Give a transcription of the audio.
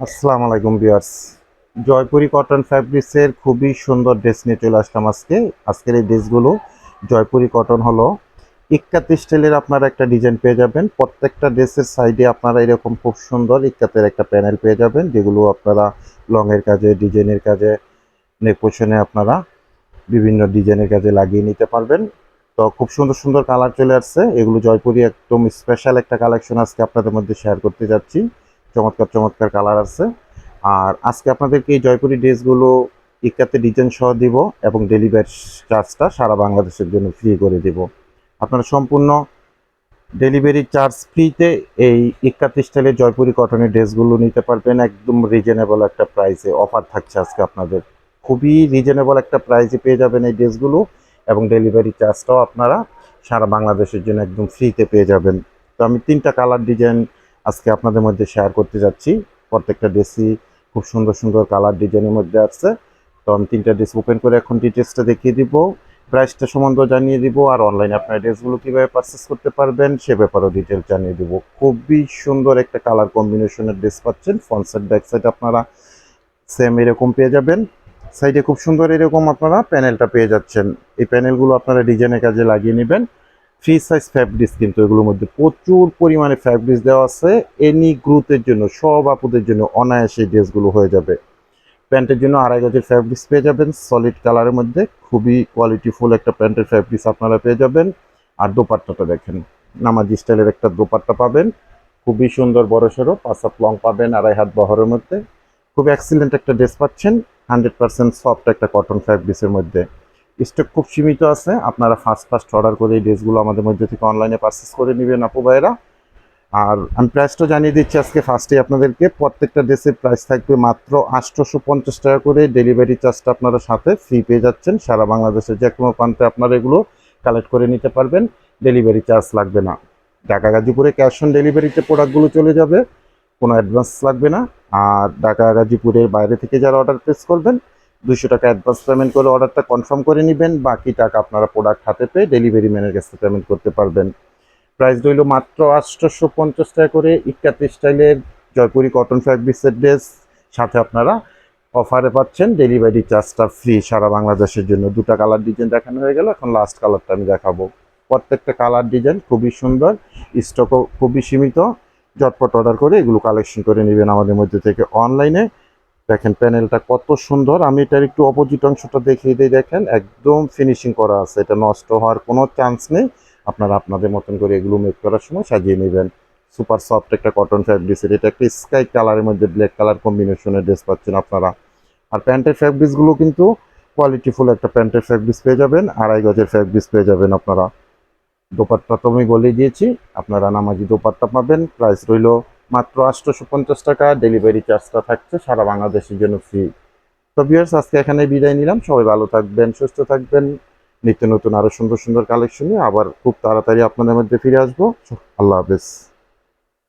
আসসালামু আলাইকুম বিয়ার্স জয়পুরি কটন ফ্যাব্রিক্সের খুবই সুন্দর ড্রেস নিয়ে চলে আসলাম আজকে। আজকের এই ড্রেসগুলো জয়পুরি কটন হলো। ইক্কাত স্টাইলের আপনারা একটা ডিজাইন পেয়ে যাবেন। প্রত্যেকটা ড্রেসের সাইডে আপনারা এরকম খুব সুন্দর ইক্কাতের একটা প্যানেল পেয়ে যাবেন, যেগুলো আপনারা লংয়ের কাজে, ডিজাইনের কাজে নেকোশনে আপনারা বিভিন্ন ডিজাইনের কাজে লাগিয়ে নিতে পারবেন। তো খুব সুন্দর সুন্দর কালার চলে আসছে। এগুলো জয়পুরি একদম স্পেশাল একটা কালেকশন আজকে আপনাদের মধ্যে শেয়ার করতে যাচ্ছি। চমৎকার চমৎকার কালার আছে। আর আজকে আপনাদেরকে এই জয়পুরি ড্রেসগুলো ইকাতে ডিজাইন সহ দিব এবং ডেলিভারি চার্জটা সারা বাংলাদেশের জন্য ফ্রি করে দিব। আপনারা সম্পূর্ণ ডেলিভারি চার্জ ফ্রিতে এই ইকাত স্টাইলের জয়পুরি কটনের ড্রেসগুলো নিতে পারবেন। একদম রিজনেবল একটা প্রাইসে অফার থাকছে আজকে আপনাদের। খুবই রিজনেবল একটা প্রাইসে পেয়ে যাবেন এই ড্রেসগুলো এবং ডেলিভারি চার্জটাও আপনারা সারা বাংলাদেশের জন্য একদম ফ্রিতে পেয়ে যাবেন। তো আমি তিনটা কালার ডিজাইন আজকে আপনাদের মধ্যে শেয়ার করতে যাচ্ছি। প্রত্যেকটা ড্রেসই খুব সুন্দর সুন্দর কালার ডিজাইনের মধ্যে আছে। তো আমি তিনটা ড্রেস ওপেন করে এখন ডিটেলসটা দেখিয়ে দিব প্রাইসটা সম্বন্ধে জানিয়ে দিব আর অনলাইনে আপনার ড্রেসগুলো কীভাবে পারচেস করতে পারবেন সে ব্যাপারেও ডিটেলস জানিয়ে দিব। খুবই সুন্দর একটা কালার কম্বিনেশনের ড্রেস পাচ্ছেন ফ্রন্ট সাইড ব্যাক সাইড আপনারা সেম এরকম পেয়ে যাবেন। সাইডে খুব সুন্দর এরকম আপনারা প্যানেলটা পেয়ে যাচ্ছেন। এই প্যানেলগুলো আপনারা ডিজাইনের কাজে লাগিয়ে নেবেন। ফ্রি সাইজ ফ্যাব্রিক্স কিন্তু এগুলোর মধ্যে প্রচুর পরিমাণে ফ্যাব্রিক্স দেওয়া আছে। এনি গ্রুথের জন্য, সব আপুদের জন্য অনায়াসে ড্রেসগুলো হয়ে যাবে। প্যান্টের জন্য আড়াই গজের ফ্যাব্রিক্স পেয়ে যাবেন। সলিড কালারের মধ্যে খুবই কোয়ালিটিফুল একটা প্যান্টের ফ্যাব্রিক্স আপনারা পেয়ে যাবেন। আর দোপাট্টাটা দেখেন, নামাজি স্টাইলের একটা দোপাট্টা পাবেন। খুবই সুন্দর বড় সড়ো, পাঁচ হাত লং পাবেন, আড়াই হাত বহরের মধ্যে। খুব এক্সিলেন্ট একটা ড্রেস পাচ্ছেন। হান্ড্রেড পার্সেন্ট সফট একটা কটন ফ্যাব্রিক্সের মধ্যে। স্টক খুব সীমিত আছে। আপনারা ফার্স্ট ফার্স্ট অর্ডার করে এই ড্রেসগুলো আমাদের মধ্যে থেকে অনলাইনে পারচেস করে নেবেন, আপু ভাইয়েরা আর আমি প্রাইসটা জানিয়ে দিচ্ছি আজকে ফার্স্টে আপনাদেরকে। প্রত্যেকটা ড্রেসের প্রাইস থাকবে মাত্র আটশোশো পঞ্চাশ টাকা করে। ডেলিভারি চার্জটা আপনারা সাথে ফ্রি পেয়ে যাচ্ছেন। সারা বাংলাদেশের যে কোনো প্রান্তে আপনারা এগুলো কালেক্ট করে নিতে পারবেন। ডেলিভারি চার্জ লাগবে না। ঢাকা গাজীপুরে ক্যাশ অন ডেলিভারিতে প্রোডাক্টগুলো চলে যাবে। কোনো অ্যাডভান্স লাগবে না। আর ঢাকা গাজীপুরের বাইরে থেকে যারা অর্ডার প্লেস করবেন দুশো টাকা অ্যাডভান্স পেমেন্ট করে অর্ডারটা কনফার্ম করে নেবেন। বাকি টাকা আপনারা প্রোডাক্ট হাতে পেয়ে ডেলিভারি ম্যানের কাছে পেমেন্ট করতে পারবেন। প্রাইস রইল মাত্র আটশোশো পঞ্চাশ টাকা করে। ইক্কাত স্টাইলের জয়পুরি কটন ফ্যাব্রিক্সের ড্রেস সাথে আপনারা অফারে পাচ্ছেন ডেলিভারি চার্জটা ফ্রি সারা বাংলাদেশের জন্য। দুটো কালার ডিজাইন দেখানো হয়ে গেল। এখন লাস্ট কালারটা আমি দেখাবো। প্রত্যেকটা কালার ডিজাইন খুবই সুন্দর। স্টকও খুবই সীমিত। ঝটপট অর্ডার করে এগুলো কালেকশন করে নেবেন আমাদের মধ্যে থেকে অনলাইনে দেখেন প্যানেলটা কত সুন্দর। আমি এটার একটু অপোজিট অংশটা দেখিয়ে দিই, দেখেন। একদম ফিনিশিং করা আছে। এটা নষ্ট হওয়ার কোনো চান্স নেই। আপনারা আপনাদের মতন করে এগুলো মেক করার সময় সাজিয়ে নেবেন। সুপার সফট একটা কটন ফ্যাব্রিক্সের এটা একটা স্কাই কালারের মধ্যে ব্ল্যাক কালার কম্বিনেশনের ড্রেস পাচ্ছেন আপনারা। আর প্যান্টের ফ্যাব্রিক্সগুলো কিন্তু কোয়ালিটিফুল একটা প্যান্টের ফ্যাব্রিক্স পেয়ে যাবেন। আড়াই গজের ফ্যাব্রিক্স পেয়ে যাবেন আপনারা। দোপাট্টা তো আমি বলে দিয়েছি। আপনারা নামাজি দোপাট্টা পাবেন। প্রাইস রইল মাত্র আটশোশো পঞ্চাশ টাকা ডেলিভারি চার্জটা থাকছে, সারা বাংলাদেশের জন্য ফ্রি তো ভিউয়ার্স আজকে এখানে বিদায় নিলাম। সবাই ভালো থাকবেন, সুস্থ থাকবেন। নিত্য নতুন আরও সুন্দর সুন্দর কালেকশন নিয়ে আবার খুব তাড়াতাড়ি আপনাদের মধ্যে ফিরে আসব। আল্লাহ হাফেজ।